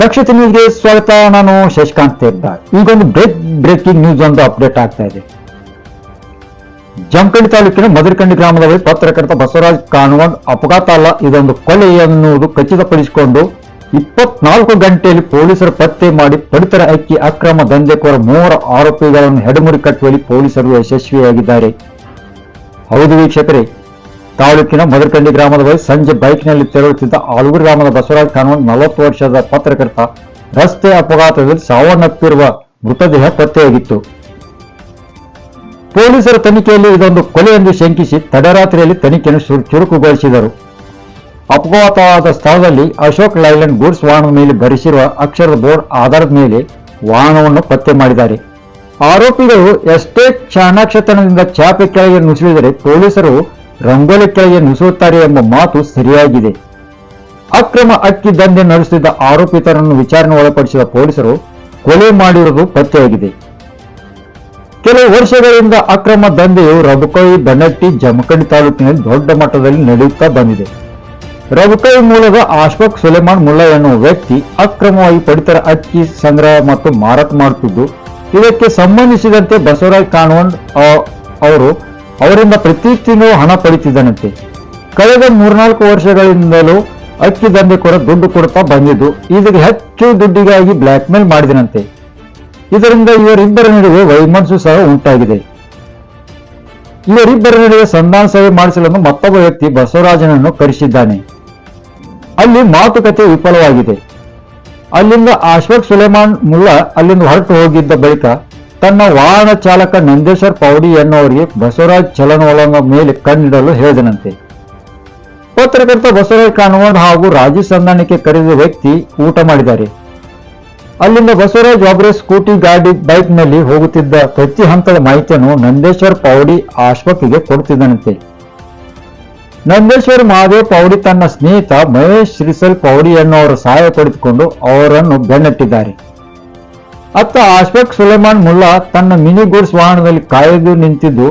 ದಕ್ಷಿಣ ನ್ಯೂಸ್ಗೆ ಸ್ವಾಗತ. ನಾನು ಶಶಿಕಾಂತ್ ತೇರ್ದಾಳ್ ಈಗೊಂದು ಬ್ರೇಕ್ ಬ್ರೇಕಿಂಗ್ ನ್ಯೂಸ್ ಒಂದು ಅಪ್ಡೇಟ್ ಆಗ್ತಾ ಇದೆ. ಜಮಖಂಡಿ ತಾಲೂಕಿನ ಮದರಕಂಡಿ ಗ್ರಾಮದ ಬಳಿ ಪತ್ರಕರ್ತ ಬಸವರಾಜ್ ಕಾಣುವ ಅಪಘಾತ ಅಲ್ಲ, ಇದೊಂದು ಕೊಲೆ ಎನ್ನುವುದು ಖಚಿತಪಡಿಸಿಕೊಂಡು ಇಪ್ಪತ್ನಾಲ್ಕು ಗಂಟೆಯಲ್ಲಿ ಪೊಲೀಸರು ಪತ್ತೆ ಮಾಡಿ ಪಡಿತರ ಅಕ್ಕಿ ಅಕ್ರಮ ದಂಧೆಕೋರ ಮೂವರ ಆರೋಪಿಗಳನ್ನು ಹೆಡಮುರಿ ಕಟ್ಟುವಲ್ಲಿ ಪೊಲೀಸರು ಯಶಸ್ವಿಯಾಗಿದ್ದಾರೆ. ಹೌದು ವೀಕ್ಷಕರೇ ತಾಲೂಕಿನ ಮದರಕಂಡಿ ಗ್ರಾಮದ ಬಳಿ ಸಂಜೆ ಬೈಕ್ನಲ್ಲಿ ತೆರಳುತ್ತಿದ್ದ ಆಲೂರು ಗ್ರಾಮದ ಬಸವರಾಜ್ ಕಾನೂನು ನಲವತ್ತು ವರ್ಷದ ಪತ್ರಕರ್ತ, ರಸ್ತೆ ಅಪಘಾತದಲ್ಲಿ ಸಾವನ್ನಪ್ಪಿರುವ ಮೃತದೇಹ ಪತ್ತೆಯಾಗಿತ್ತು. ಪೊಲೀಸರ ತನಿಖೆಯಲ್ಲಿ ಇದೊಂದು ಕೊಲೆ ಎಂದು ಶಂಕಿಸಿ ತಡರಾತ್ರಿಯಲ್ಲಿ ತನಿಖೆಯನ್ನು ಚುರು- ಚುರುಕುಗೊಳಿಸಿದರು. ಅಪಘಾತವಾದ ಸ್ಥಳದಲ್ಲಿ ಅಶೋಕ್ ಲೈಲ್ಯಾಂಡ್ ಗೂಡ್ಸ್ ವಾಹನದ ಮೇಲೆ ಬರೆಸಿರುವ ಅಕ್ಷರದ ಬೋರ್ಡ್ ಆಧಾರದ ಮೇಲೆ ವಾಹನವನ್ನು ಪತ್ತೆ ಮಾಡಿದ್ದಾರೆ. ಆರೋಪಿಗಳು ಎಷ್ಟೇ ಚಾಣಾಕ್ಷತನದಿಂದ ಚಾಪೆ ಕೆಳಗೆ ನುಸುಳಿದರೆ ಪೊಲೀಸರು ರಂಗೋಲಿ ಕೆಳಗೆ ನುಸುತ್ತಾರೆ ಎಂಬ ಮಾತು ಸರಿಯಾಗಿದೆ. ಅಕ್ರಮ ಅಕ್ಕಿ ದಂಧೆ ನಡೆಸುತ್ತಿದ್ದ ಆರೋಪಿತರನ್ನು ವಿಚಾರಣೆ ಒಳಪಡಿಸಿದ ಪೊಲೀಸರು ಕೊಲೆ ಮಾಡಿರುವುದು ಪತ್ತೆಯಾಗಿದೆ. ಕೆಲವು ವರ್ಷಗಳಿಂದ ಅಕ್ರಮ ದಂಧೆಯು ರಬಕೈ ಬನ್ನಟ್ಟಿ ಜಮಖಂಡಿ ತಾಲೂಕಿನಲ್ಲಿ ದೊಡ್ಡ ಮಟ್ಟದಲ್ಲಿ ನಡೆಯುತ್ತಾ ಬಂದಿದೆ. ರಬಕೈ ಮೂಲದ ಅಶೋಕ್ ಸುಲೇಮಾನ್ ಮುಲ್ಲಾ ಎನ್ನುವ ವ್ಯಕ್ತಿ ಅಕ್ರಮವಾಗಿ ಪಡಿತರ ಅಕ್ಕಿ ಸಂಗ್ರಹ ಮತ್ತು ಮಾರಾಟ ಮಾಡುತ್ತಿದ್ದು, ಇದಕ್ಕೆ ಸಂಬಂಧಿಸಿದಂತೆ ಬಸವರಾಜ್ ಕಾಣವಂಡ್ ಅ- ಅವರು ಅವರಿಂದ ಪ್ರತಿ ತಿಂಗಳು ಹಣ ಪಡಿತಿದ್ದನಂತೆ. ಕಳೆದ ಮೂರ್ನಾಲ್ಕು ವರ್ಷಗಳಿಂದಲೂ ಅಕ್ಕಿ ದಂಧೆಕೋರ ದುಡ್ಡು ಕೊಡ್ತಾ ಬಂದಿದ್ದು ಇದಕ್ಕೆ ಹೆಚ್ಚು ದುಡ್ಡಿಗಾಗಿ ಬ್ಲ್ಯಾಕ್ ಮೇಲ್ ಮಾಡಿದನಂತೆ. ಇದರಿಂದ ಇವರಿಬ್ಬರ ನಡುವೆ ವೈಮನಸ್ಸು ಸಹ ಉಂಟಾಗಿದೆ. ಇವರಿಬ್ಬರ ನಡುವೆ ಸಂಧಾನ ಸೇವೆ ಮಾಡಿಸಲನ್ನು ಮತ್ತೊಬ್ಬ ವ್ಯಕ್ತಿ ಬಸವರಾಜನನ್ನು ಕರೆಸಿದ್ದಾನೆ. ಅಲ್ಲಿ ಮಾತುಕತೆ ವಿಫಲವಾಗಿದೆ. ಅಲ್ಲಿಂದ ಅಶ್ವಕ್ ಸುಲೇಮಾನ್ ಮುಲ್ಲಾ ಅಲ್ಲಿಂದ ಹೊರಟು ಹೋಗಿದ್ದ ಬಳಿಕ ತನ್ನ ವಾಹನ ಚಾಲಕ ನಂದೇಶ್ವರ್ ಪೌಡಿ ಎನ್ನುವರಿಗೆ ಬಸವರಾಜ್ ಚಲನವಲನ ಮೇಲೆ ಕಣ್ಣಿಡಲು ಹೇಳಿದನಂತೆ. ಪತ್ರಕರ್ತ ಬಸವರಾಜ್ ಕಾನ್ವಾಡ್ ಹಾಗೂ ರಾಜೀವ್ ಸಂಧಾನಕ್ಕೆ ಕರೆದ ವ್ಯಕ್ತಿ ಊಟ ಮಾಡಿದ್ದಾರೆ. ಅಲ್ಲಿಂದ ಬಸವರಾಜ್ ಒಬ್ಬರೇ ಸ್ಕೂಟಿ, ಗಾಡಿ ಬೈಕ್ನಲ್ಲಿ ಹೋಗುತ್ತಿದ್ದ ಪ್ರತಿ ಹಂತದ ಮಾಹಿತಿಯನ್ನು ನಂದೇಶ್ವರ್ ಪೌಡಿ ಆಶ್ವಕಿಗೆ ಕೊಡುತ್ತಿದ್ದನಂತೆ ನಂದೇಶ್ವರ್ ಮಹಾದೇವ್ ಪೌಡಿ ತನ್ನ ಸ್ನೇಹಿತ ಮಹೇಶ್ ಶ್ರೀಸಲ್ ಪೌಡಿ ಎನ್ನುವರ ಸಹಾಯ ಪಡೆದುಕೊಂಡು ಅವರನ್ನು ಬೆನ್ನಟ್ಟಿದ್ದಾರೆ. ಅತ್ತ ಆಶ್ಫಕ್ ಸುಲೇಮಾನ್ ಮುಲ್ಲಾ ತನ್ನ ಮಿನಿ ಗೂಡ್ಸ್ ವಾಹನದಲ್ಲಿ ಕಾಯ್ದು ನಿಂತಿದ್ದು,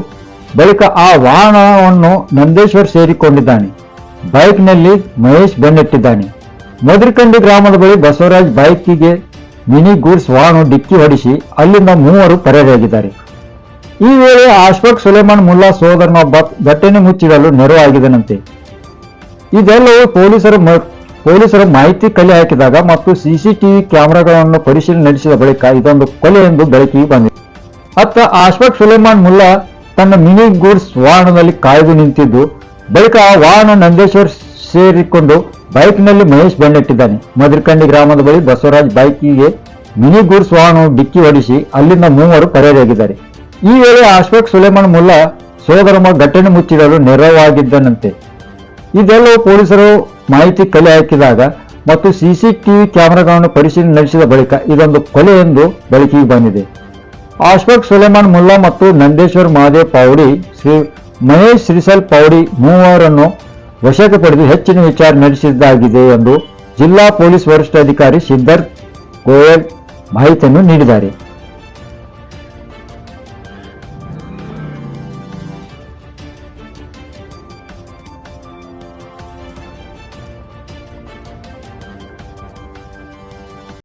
ಬಳಿಕ ಆ ವಾಹನವನ್ನು ನಂದೇಶ್ವರ್ ಸೇರಿಕೊಂಡಿದ್ದಾನೆ. ಬೈಕ್ನಲ್ಲಿ ಮಹೇಶ್ ಬೆನ್ನಟ್ಟಿದ್ದಾನೆ. ಮಧುರಕಂಡಿ ಗ್ರಾಮದ ಬಳಿ ಬಸವರಾಜ್ ಬೈಕಿಗೆ ಮಿನಿ ಗೂಡ್ಸ್ ವಾಹನ ಡಿಕ್ಕಿ ಹೊಡಿಸಿ ಅಲ್ಲಿಂದ ಮೂವರು ಪರಾರಿಯಾಗಿದ್ದಾರೆ. ಈ ವೇಳೆ ಆಶ್ಫಕ್ ಸುಲೇಮಾನ್ ಮುಲ್ಲಾ ಸೋದರನೊಬ್ಬ ಘಟನೆ ಮುಚ್ಚಿಡಲು ನೆರವಾಗಿದನಂತೆ. ಇದೆಲ್ಲವೂ ಪೊಲೀಸರು ಪೊಲೀಸರು ಮಾಹಿತಿ ಕಲೆ ಹಾಕಿದಾಗ ಮತ್ತು ಸಿಸಿಟಿವಿ ಕ್ಯಾಮೆರಾಗಳನ್ನು ಪರಿಶೀಲನೆ ನಡೆಸಿದ ಬಳಿಕ ಇದೊಂದು ಕೊಲೆ ಎಂದು ಬೆಳಕಿಗೆ ಬಂದಿದೆ. ಅತ್ತ ಅಶ್ವಕ್ ಸುಲೇಮಾನ್ ಮುಲ್ಲಾ ತನ್ನ ಮಿನಿ ಗೂಡ್ಸ್ ವಾಹನದಲ್ಲಿ ಕಾಯ್ದು ನಿಂತಿದ್ದು, ಬಳಿಕ ಆ ವಾಹನ ನಂದೇಶ್ವರ್ ಸೇರಿಕೊಂಡು ಬೈಕ್ನಲ್ಲಿ ಮಹೇಶ್ ಬೆನ್ನಟ್ಟಿದ್ದಾನೆ ಮಧುರಕಂಡಿ ಗ್ರಾಮದ ಬಳಿ ಬಸವರಾಜ್ ಬೈಕಿಗೆ ಮಿನಿ ಗೂಡ್ಸ್ ವಾಹನ ಡಿಕ್ಕಿ ಹೊಡಿಸಿ ಅಲ್ಲಿಂದ ಮೂವರು ಪರಾರಿಯಾಗಿದ್ದಾರೆ. ಈ ವೇಳೆ ಅಶ್ವಕ್ ಸುಲೇಮಾನ್ ಮುಲ್ಲಾ ಸೋದರಮ್ಮ ಘಟನೆ ಮುಚ್ಚಿಡಲು ನೆರವಾಗಿದ್ದನಂತೆ. ಇದೆಲ್ಲವೂ ಪೊಲೀಸರು ಮಾಹಿತಿ ಕಲೆ ಹಾಕಿದಾಗ ಮತ್ತು ಸಿಸಿಟಿವಿ ಕ್ಯಾಮೆರಾಗಳನ್ನು ಪರಿಶೀಲನೆ ನಡೆಸಿದ ಬಳಿಕ ಇದೊಂದು ಕೊಲೆ ಎಂದು ಬೆಳಕಿಗೆ ಬಂದಿದೆ. ಆಶ್ಫಕ್ ಸುಲೇಮಾನ್ ಮುಲ್ಲಾ ಮತ್ತು ನಂದೇಶ್ವರ್ ಮಹಾದೇವ್ ಪೌಡಿ, ಶ್ರೀ ಮಹೇಶ್ ಶ್ರೀಸಲ್ ಪೌಡಿ ಮೂವರನ್ನು ವಶಕ್ಕೆ ಪಡೆದು ಹೆಚ್ಚಿನ ವಿಚಾರಣೆ ನಡೆಸಿದ್ದಾಗಿದೆ ಎಂದು ಜಿಲ್ಲಾ ಪೊಲೀಸ್ ವರಿಷ್ಠಾಧಿಕಾರಿ ಸಿದ್ಧಾರ್ಥ್ ಗೋಯಲ್ ಮಾಹಿತಿಯನ್ನು ನೀಡಿದ್ದಾರೆ.